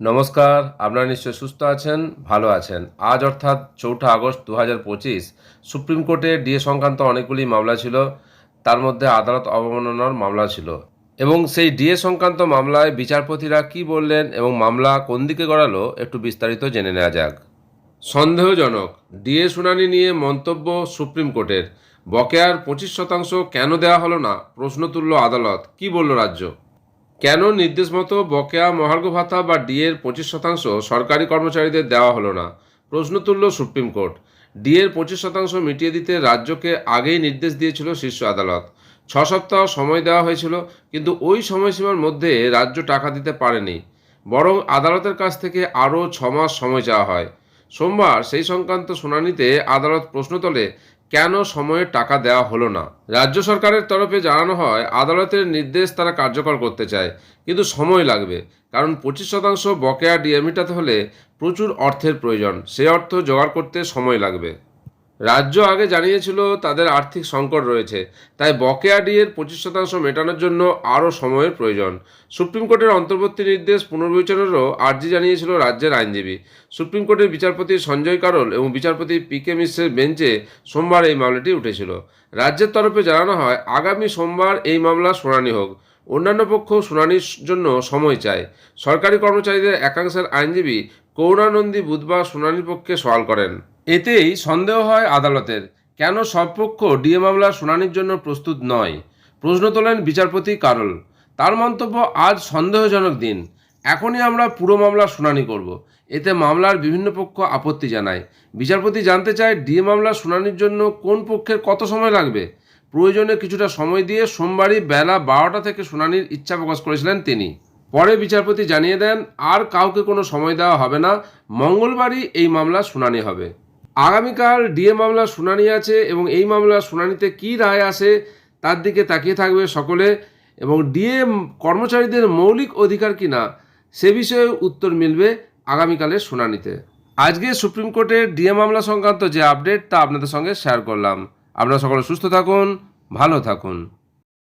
নমস্কার, আপনারা নিশ্চয় সুস্থ আছেন, ভালো আছেন। আজ অর্থাৎ চৌঠা আগস্ট দু হাজার পঁচিশ, সুপ্রিম কোর্টে ডিএ সংক্রান্ত অনেকগুলি মামলা ছিল, তার মধ্যে আদালত অবমাননার মামলা ছিল। এবং সেই ডিএ সংক্রান্ত মামলায় বিচারপতিরা কি বললেন এবং মামলা কোন দিকে গড়ালো, একটু বিস্তারিত জেনে নেওয়া যাক। সন্দেহজনক, ডিএ শুনানি নিয়ে মন্তব্য সুপ্রিম কোর্টের। বকেয়ার পঁচিশ শতাংশ কেন দেওয়া হলো না, প্রশ্ন তুলল আদালত। কি বলল রাজ্য? কেন নির্দেশ মতো বকেয়া মহার্ঘ ভাতা বা ডিএর পঁচিশ শতাংশ সরকারি কর্মচারীদের দেওয়া হলো না? প্রশ্ন তুলল সুপ্রিম কোর্ট। ডিএর পঁচিশ শতাংশ মিটিয়ে দিতে রাজ্যকে আগেই নির্দেশ দিয়েছিল শীর্ষ আদালত। ছ সপ্তাহ সময় দেওয়া হয়েছিল, কিন্তু ওই সময়সীমার মধ্যে রাজ্য টাকা দিতে পারেনি। বরং আদালতের কাছ থেকে আরও ছ মাস সময় চাওয়া হয়। সোমবার সেই সংক্রান্ত শুনানিতে আদালত প্রশ্ন তোলে, কেন সময়ে টাকা দেওয়া হলো না? রাজ্য সরকারের তরফে জানানো হয়, আদালতের নির্দেশ তারা কার্যকর করতে চায়, কিন্তু সময় লাগবে। কারণ পঁচিশ শতাংশ বকেয়া ডিএ মেটাতে হলে প্রচুর অর্থের প্রয়োজন, সে অর্থ জোগাড় করতে সময় লাগবে। রাজ্য আগে জানিয়েছিল তাদের আর্থিক সংকট রয়েছে, তাই বকেয়া ডিএর পঁচিশ শতাংশ মেটানোর জন্য আরও সময়ের প্রয়োজন। সুপ্রিম কোর্টের অন্তর্বর্তী নির্দেশ পুনর্বিবেচনারও আর্জি জানিয়েছিল রাজ্যের আইনজীবী। সুপ্রিম কোর্টের বিচারপতি সঞ্জয় কারল এবং বিচারপতি পি কে মিশ্রের বেঞ্চে সোমবার এই মামলাটি উঠেছিল। রাজ্যের তরফে জানানো হয়, আগামী সোমবার এই মামলা শুনানি হোক। অন্যান্য পক্ষ শুনানির জন্য সময় চায়। সরকারি কর্মচারীদের একাংশের আইনজীবী করুণানন্দী বুধবার শুনানির পক্ষে সওয়াল করেন। এতেই সন্দেহ হয় আদালতের। কেন সব পক্ষ ডিএ মামলার শুনানির জন্য প্রস্তুত নয়? প্রশ্ন তোলেন বিচারপতি কারল। তার মন্তব্য, আজ সন্দেহজনক দিন। এখনই আমরা পুরো মামলার শুনানি করব। এতে মামলার বিভিন্ন পক্ষ আপত্তি জানায়। বিচারপতি জানতে চায়, ডিএ মামলার শুনানির জন্য কোন পক্ষের কত সময় লাগবে? প্রয়োজনে কিছুটা সময় দিয়ে সোমবারই বেলা বারোটা থেকে শুনানির ইচ্ছা প্রকাশ করেছিলেন তিনি। পরে বিচারপতি জানিয়ে দেন, আর কাউকে কোনো সময় দেওয়া হবে না। মঙ্গলবারই এই মামলা শুনানি হবে। আগামীকাল ডিএ মামলার শুনানি আছে এবং এই মামলার শুনানিতে কী রায় আসে তার দিকে তাকিয়ে থাকবে সকলে এবং ডিএ কর্মচারীদের মৌলিক অধিকার কি না সে বিষয়ে উত্তর মিলবে আগামীকালের শুনানিতে। আজকে সুপ্রিম কোর্টের ডিএ মামলা সংক্রান্ত যে আপডেট তা আপনাদের সঙ্গে শেয়ার করলাম। আপনারা সকলে সুস্থ থাকুন, ভালো থাকুন।